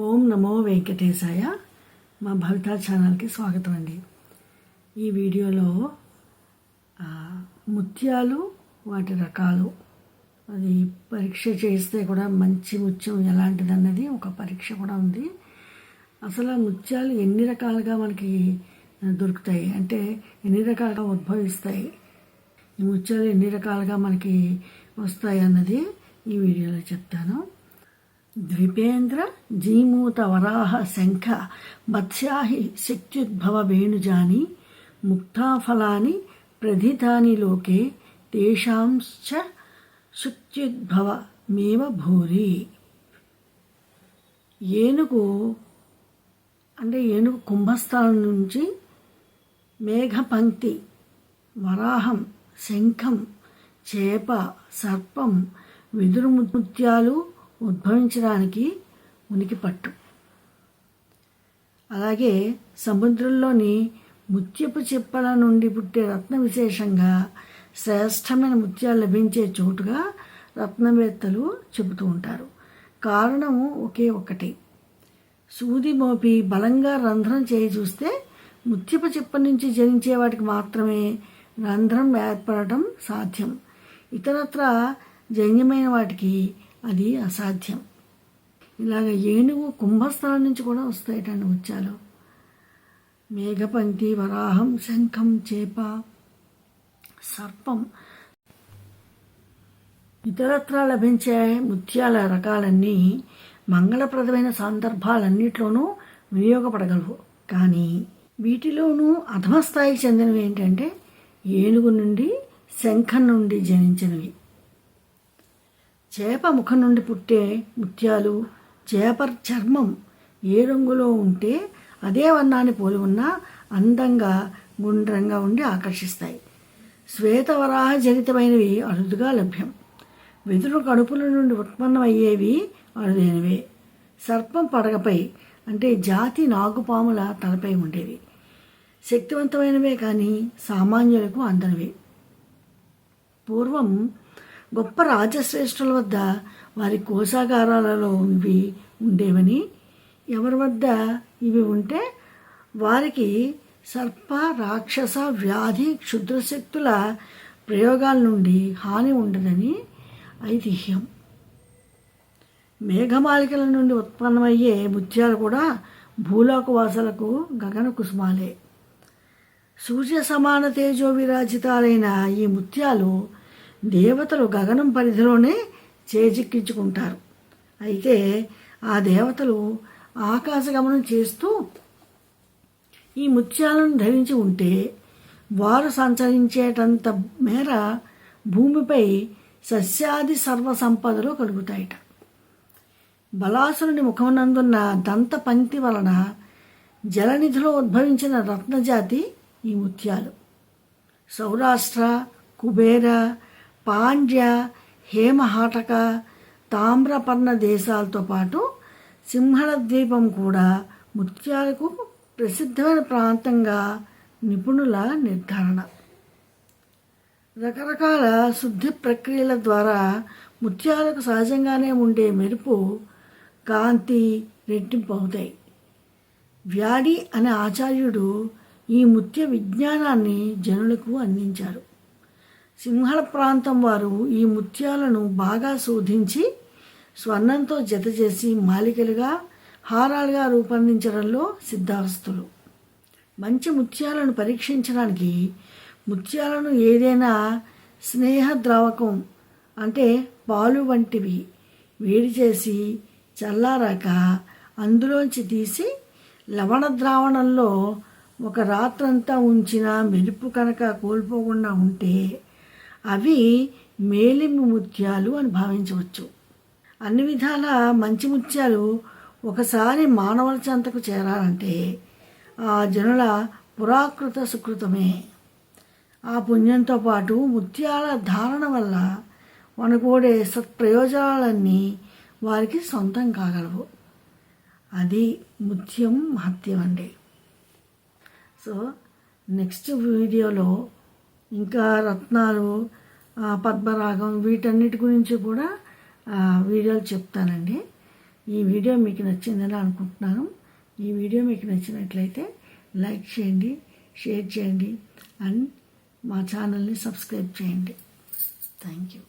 ఓం నమో వెంకటేశాయ. మా భవిత ఛానల్కి స్వాగతం అండి. ఈ వీడియోలో ముత్యాలు వాటి రకాలు అది పరీక్ష చేస్తే కూడా మంచి ముత్యం ఎలాంటిది అన్నది ఒక పరీక్ష కూడా ఉంది. అసలు ముత్యాలు ఎన్ని రకాలుగా మనకి దొరుకుతాయి? అంటే ఎన్ని రకాలుగా ఉద్భవిస్తాయి? ఈ ముత్యాలు ఎన్ని రకాలుగా మనకి వస్తాయి అన్నది ఈ వీడియోలో చెప్తాను. ద్విపేంద్ర జీమూత వరాహ శంఖ మత్స్యాహి శక్త్యుద్భవ వేణుజాని ముక్తాఫలాని ప్రధితాని లోకే తేషాంశ్చ శక్త్యుద్భవ మేవ భూరి. ఏనుగు అంటే ఏనుగు కుంభస్థలం నుంచి మేఘపంక్తి వరాహం శంఖం చేప సర్పం వెదురు ముత్యాలు ఉద్భవించడానికి ఉనికి పట్టు. అలాగే సముద్రంలోని ముత్యపు చిప్పల నుండి పుట్టే రత్న విశేషంగా శ్రేష్టమైన ముత్యాలు లభించే చోటుగా రత్నవేత్తలు చెబుతూ ఉంటారు. కారణము ఒకే ఒకటి సూది మోపి బలంగా రంధ్రం చేయి చూస్తే ముత్యపు చిప్ప నుంచి జనించే వాటికి మాత్రమే రంధ్రం ఏర్పడటం సాధ్యం. ఇతరత్ర జన్యమైన వాటికి అది అసాధ్యం. ఇలాగ ఏనుగు కుంభస్థలం నుంచి కూడా వస్తాయటండి ముత్యాలు మేఘపంక్తి వరాహం శంఖం చేప సర్పం. ఇతరత్ర లభించే ముత్యాల రకాలన్నీ మంగళప్రదమైన సందర్భాలన్నిట్లోనూ వినియోగపడగలవు. కానీ వీటిలోనూ అధమస్థాయికి చెందినవి ఏంటంటే ఏనుగు నుండి శంఖం నుండి జనించినవి. చేప ముఖం నుండి పుట్టే ముత్యాలు చేప చర్మం ఏ రంగులో ఉంటే అదే వర్ణాన్ని పోలి ఉన్నా అందంగా గుండ్రంగా ఉండి ఆకర్షిస్తాయి. శ్వేతవరాహ జనితమైనవి అరుదుగా లభ్యం. వెదురు కడుపుల నుండి ఉత్పన్నమయ్యేవి అరుదైనవే. సర్పం పడగపై అంటే జాతి నాగుపాముల తలపై ఉండేవి. శక్తివంతమైనవే కానీ సామాన్యులకు అందనివే. పూర్వం గొప్ప రాజశ్రేష్ఠుల వద్ద వారి కోశాగారాలలో ఇవి ఉండేవని ఎవరి వద్ద ఇవి ఉంటే వారికి సర్ప రాక్షస వ్యాధి క్షుద్రశక్తుల ప్రయోగాల నుండి హాని ఉండదని ఐతిహ్యం. మేఘమాలికల నుండి ఉత్పన్నమయ్యే ముత్యాలు కూడా భూలోకవాసులకు గగన కుసుమాలే. సూర్య సమాన తేజో విరాజితాలైన ఈ ముత్యాలు దేవతలు గగనం పరిధిలోనే చేజిక్కించుకుంటారు. అయితే ఆ దేవతలు ఆకాశగమనం చేస్తూ ఈ ముత్యాలను ధరించి ఉంటే వారు సంచరించేటంత మేర భూమిపై సస్యాది సర్వసంపదలు కలుగుతాయట. బలాసురుని ముఖమునందున్న దంత పంక్తి వలన జలనిధిలో ఉద్భవించిన రత్నజాతి ఈ ముత్యాలు. సౌరాష్ట్ర కుబేర పాండ్య హేమహాటక తామ్రపర్ణ దేశాలతో పాటు సింహళ ద్వీపం కూడా ముత్యాలకు ప్రసిద్ధమైన ప్రాంతంగా నిపుణుల నిర్ధారణ. రకరకాల శుద్ధి ప్రక్రియల ద్వారా ముత్యాలకు సహజంగానే ఉండే మెరుపు కాంతి రెట్టింపు అవుతాయి. వ్యాడి అనే ఆచార్యుడు ఈ ముత్య విజ్ఞానాన్ని జనులకు అందించారు. సింహళ ప్రాంతం వారు ఈ ముత్యాలను బాగా శోధించి స్వర్ణంతో జత చేసి మాలికలుగా హారాలుగా రూపొందించడంలో సిద్ధాస్తులు. మంచి ముత్యాలను పరీక్షించడానికి ముత్యాలను ఏదైనా స్నేహ ద్రావకం అంటే పాలు వంటివి వేడి చేసి చల్లారాక అందులోంచి తీసి లవణ ద్రావణంలో ఒక రాత్రంతా ఉంచిన మెరుపు కనుక కోల్పోకుండా ఉంటే అవి మేలిమి ముత్యాలు అని భావించవచ్చు. అన్ని విధాల మంచి ముత్యాలు ఒకసారి మానవుల చెంతకు చేరాలంటే ఆ జనుల పురాకృత సుకృతమే. ఆ పుణ్యంతో పాటు ముత్యాల ధారణ వల్ల వనకూడే సత్ప్రయోజనాలన్నీ వారికి సొంతం కాగలవు. అది ముత్యం మహత్యం అండి సో నెక్స్ట్ వీడియోలో ఇంకా రత్నాలు పద్మరాగం వీటన్నిటి గురించి కూడా వీడియోలు చెప్తానండి. ఈ వీడియో మీకు నచ్చిందని అనుకుంటున్నాను. ఈ వీడియో మీకు నచ్చినట్లయితే లైక్ చేయండి షేర్ చేయండి అండ్ మా ఛానల్ని సబ్స్క్రైబ్ చేయండి. Thank you.